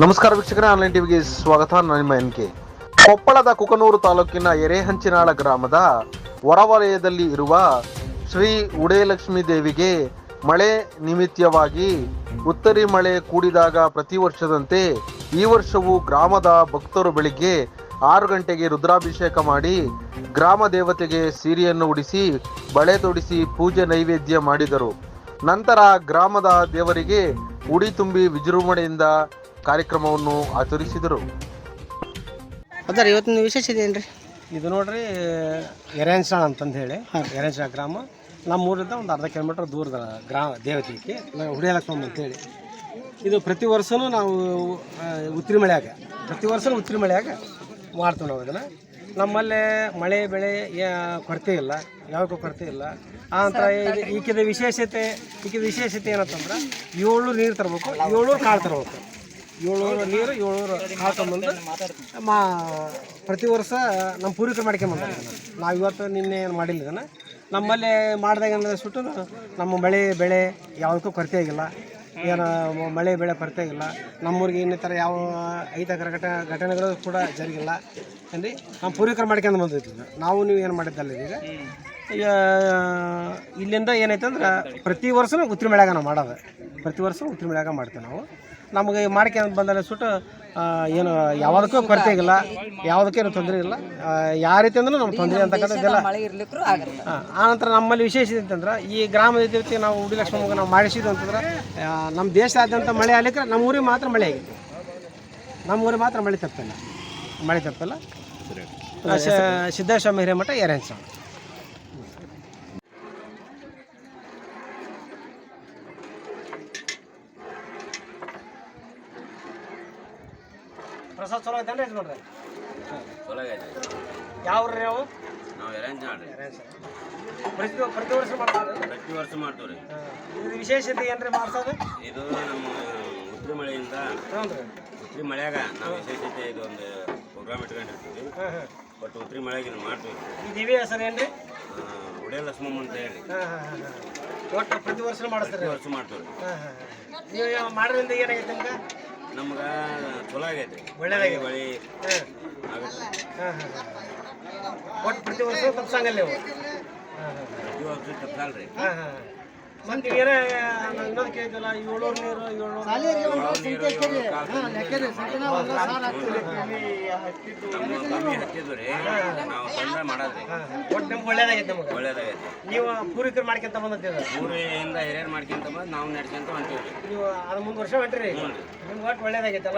ನಮಸ್ಕಾರ ವೀಕ್ಷಕರೇ, ಆನ್ಲೈನ್ ಟಿವಿಗೆ ಸ್ವಾಗತ. ನಿಮ್ಮ ಎನ್ ಕೆ. ಕೊಪ್ಪಳದ ಕುಕನೂರು ತಾಲೂಕಿನ ಎರೆಹಂಚಿನಾಳ ಗ್ರಾಮದ ಹೊರವಲಯದಲ್ಲಿ ಇರುವ ಶ್ರೀ ಉಡಯಲಕ್ಷ್ಮಿ ದೇವಿಗೆ ಮಳೆ ನಿಮಿತ್ತವಾಗಿ ಉತ್ತರಿ ಮಳೆ ಕೂಡಿದಾಗ ಪ್ರತಿ ವರ್ಷದಂತೆ ಈ ವರ್ಷವೂ ಗ್ರಾಮದ ಭಕ್ತರು ಬೆಳಿಗ್ಗೆ ಆರು ಗಂಟೆಗೆ ರುದ್ರಾಭಿಷೇಕ ಮಾಡಿ ಗ್ರಾಮ ದೇವತೆಗೆ ಸೀರೆಯನ್ನು ಉಡಿಸಿ, ಬಳೆ ತೊಡಿಸಿ ಪೂಜೆ ನೈವೇದ್ಯ ಮಾಡಿದರು. ನಂತರ ಗ್ರಾಮದ ದೇವರಿಗೆ ಉಡಿ ತುಂಬಿ ವಿಜೃಂಭಣೆಯಿಂದ ಕಾರ್ಯಕ್ರಮವನ್ನು ಆಚರಿಸಿದರು. ಅದರ ಇವತ್ತಿನ ವಿಶೇಷ ಇದೇನ್ರಿ? ರೀ ಇದು ನೋಡ್ರಿ ಎರೆನ್ಸಾಣ ಅಂತಂದು ಹೇಳಿ. ಎರೆನ್ಸಾಣ ಗ್ರಾಮ. ನಮ್ಮ ಊರಿಂದ ಒಂದು ಅರ್ಧ ಕಿಲೋಮೀಟರ್ ದೂರದ ಗ್ರಾಮ ದೇವತೆಗೆ ಹುಡಿಯಲಕ್ಷ್ಮಮ್ಮ ಅಂತೇಳಿ. ಇದು ಪ್ರತಿ ವರ್ಷವೂ ನಾವು ಉತ್ರಿ ಉತ್ತರಿ ಮಳೆಯಾಗ ಪ್ರತಿ ವರ್ಷವೂ ಉತ್ತರಿ ಮಳೆಯಾಗ ಮಾಡ್ತೀವಿ ನಾವು ಇದನ್ನು. ನಮ್ಮಲ್ಲಿ ಮಳೆ ಬೆಳೆ ಯಾ- ಕೊರತೆ ಇಲ್ಲ ಯಾವಕ್ಕೂ ಕೊರತೆ ಇಲ್ಲ. ಆ ನಂತರ ಇದು ಈಕಿದ ವಿಶೇಷತೆ ಈಕಿದ ವಿಶೇಷತೆ ಏನಂತಂದ್ರೆ ಏಳ್ನೂರು ನೀರು ತರಬೇಕು ಏಳ್ನೂರು ಕಾಳು ತರಬೇಕು. ಏಳ್ನೂರು ನೀರು ಏಳ್ನೂರು ಹಾಕೊಂಬಂದು ಮಾ ಪ್ರತಿ ವರ್ಷ ನಮ್ಮ ಪೂರ್ವಿಕರು ಮಾಡ್ಕೊಂಬಂದ ನಾವು ಇವತ್ತು ನಿನ್ನೆ ಏನು ಮಾಡಿಲ್ಲ ಇದನ್ನು. ನಮ್ಮಲ್ಲಿ ಮಾಡಿದಾಗ ಅನ್ನಿಸ್ಬಿಟ್ಟು ನಮ್ಮ ಮಳೆ ಬೆಳೆ ಯಾವುದಕ್ಕೂ ಕೊರತೆ ಆಗಿಲ್ಲ. ಏನು ಮಳೆ ಬೆಳೆ ಕೊರತೆ ಆಗಿಲ್ಲ. ನಮ್ಮೂರಿಗೆ ಇನ್ನಿತರ ಯಾವ ಐತಕರ ಘಟ ಘಟನೆಗಳು ಕೂಡ ಜರುಗಿಲ್ಲ. ಅಂದರೆ ನಮ್ಮ ಪೂರ್ವಿಕರು ಮಾಡ್ಕೊಂಡು ಬಂದಿದ್ದು ನಾವು ನೀವು ಏನು ಮಾಡಿದ್ದಲ್ಲ ಈಗ? ಈಗ ಇಲ್ಲಿಂದ ಏನೈತೆ ಅಂದ್ರೆ ಪ್ರತಿ ವರ್ಷನೂ ಉತ್ತರ ಮಳೆಯಾಗ ನಾವು ಮಾಡೋದು. ಪ್ರತಿ ವರ್ಷ ಉತ್ತರ ಮಳೆಯಾಗ ಮಾಡ್ತೀವಿ ನಾವು. ನಮಗೆ ಮಾಡ್ಕ್ಯಂತ ಬಂದರೆ ಸುಟ್ಟು ಏನು ಯಾವುದಕ್ಕೂ ಕೊರತೆ ಇಲ್ಲ ಯಾವುದಕ್ಕೇನು ತೊಂದರೆ ಇಲ್ಲ. ಯಾವ ರೀತಿ ಅಂದ್ರೂ ನಮ್ಗೆ ತೊಂದರೆ ಅಂತಕ್ಕಂಥದ್ದೆಲ್ಲ ಆ, ಆನಂತರ ನಮ್ಮಲ್ಲಿ ವಿಶೇಷ ಅಂತಂದ್ರೆ ಈ ಗ್ರಾಮದ ರೀತಿ ನಾವು ಉಡಿ ಲಕ್ಷ್ಮಮ್ಮಗೆ ನಾವು ಮಾಡಿಸಿದ್ದು ಅಂತಂದ್ರೆ ನಮ್ಮ ದೇಶದಾದ್ಯಂತ ಮಳೆ ಆಗ್ಲಿಕ್ಕೆ ನಮ್ಮ ಊರಿಗೆ ಮಾತ್ರ ಮಳೆ ಆಗಿತ್ತು. ನಮ್ಮ ಊರಿಗೆ ಮಾತ್ರ ಮಳೆ ತಪ್ಪಿಲ್ಲ. ಮಳೆ ತಪ್ಪಿಲ್ಲ. ಸಿದ್ದೇಶ್ವರ ಹಿರೇಮಠ ಎರೆನ್ಸ ಪ್ರಸಾದ್ ಚಲೋ ಐತೇನ್ರಿ ಯಜಮಾನ್ರೆ? ಯಾವ ಊರ್ರಿ ಅವು? ನಾವು ಅರೇಂಜ್ ಮಾಡ್ರಿ ಪ್ರತಿ ಪ್ರತಿ ವರ್ಷ ಮಾಡ್ತಾರೆ ಪ್ರತಿ ವರ್ಷ ಮಾಡ್ತೀವಿ ರೀ. ಇದು ವಿಶೇಷತೆ ಏನ್ರಿ ಮಾಡ್ಸೋದು? ಇದು ನಮ್ಮ ಉತ್ತರ ಮಳೆಯಿಂದ ರೀ ಉತ್ತರಿ ಮಳೆಯಾಗ ನಾವು ವಿಶೇಷತೆ ಇದು ಒಂದು ಪ್ರೋಗ್ರಾಮ್ ಇಟ್ಕೊಂಡಿರ್ತೀವಿ. ಬಟ್ ಉತ್ತರಿ ಮಳೆಗೆ ಇದು ಮಾಡ್ತೀವಿ. ಈ ದೇವಿ ಹೆಸರು ಏನ್ರಿ? ಉಡೇ ಲಕ್ಷ್ಮಮ್ಮ ಅಂತ ಹೇಳಿ. ಒಟ್ಟು ಪ್ರತಿ ವರ್ಷ ಮಾಡಿಸ್ತಾರೆ ವರ್ಷ ಮಾಡ್ತೀವಿ ರೀ. ನೀವು ಯಾವ ಮಾಡೋದ್ರಿಂದ ಏನಾಗೈತೆ ನಿಮ್ಗೆ? ನಮ್ಗೆ ಚಲೋ ಆಗೈತೆ ಒಳ್ಳೇದಾಗೈತೆ. ಬಳಿ ಹಾಂ. ಒಟ್ಟು ಪ್ರತಿ ವರ್ಷ ತಪ್ಸಂಗಲ್ಲ ನೀವು ಪ್ರತಿ ವರ್ಷ ತಪ್ಪಲ್ರಿ ಹಾಂ ಹಾಂ. ಮತ್ತೆ ಏನೇ ಇನ್ನೊಂದು ಏಳ್ನೂರು ನೀರು ಏಳ್ನೂರು ನಾವು ಮಾಡೋದ್ರಿ ಒಟ್ಟು ನಿಮ್ಗೆ ಒಳ್ಳೇದಾಗೈತೆ ನಮಗೆ. ಒಳ್ಳೇದಾಗೈತೆ. ನೀವು ಪೂರ್ವಿಕರು ಮಾಡ್ಕೊಂತ ಬಂದಿದ್ದೀರ ಪೂರ್ವಿಯಿಂದ ಹಿರಿಯರು ಮಾಡ್ಕೊಂತ ಬಂದು ನಾವು ನಡ್ಕೊಂತ ಹೊಂಟೀವಿ. ನೀವು ಅದು ಮುಂದೆ ವರ್ಷ ಹೊಂಟ್ರಿ? ನಿಮ್ಗೆ ಒಟ್ಟು ಒಳ್ಳೇದಾಗೈತೆ.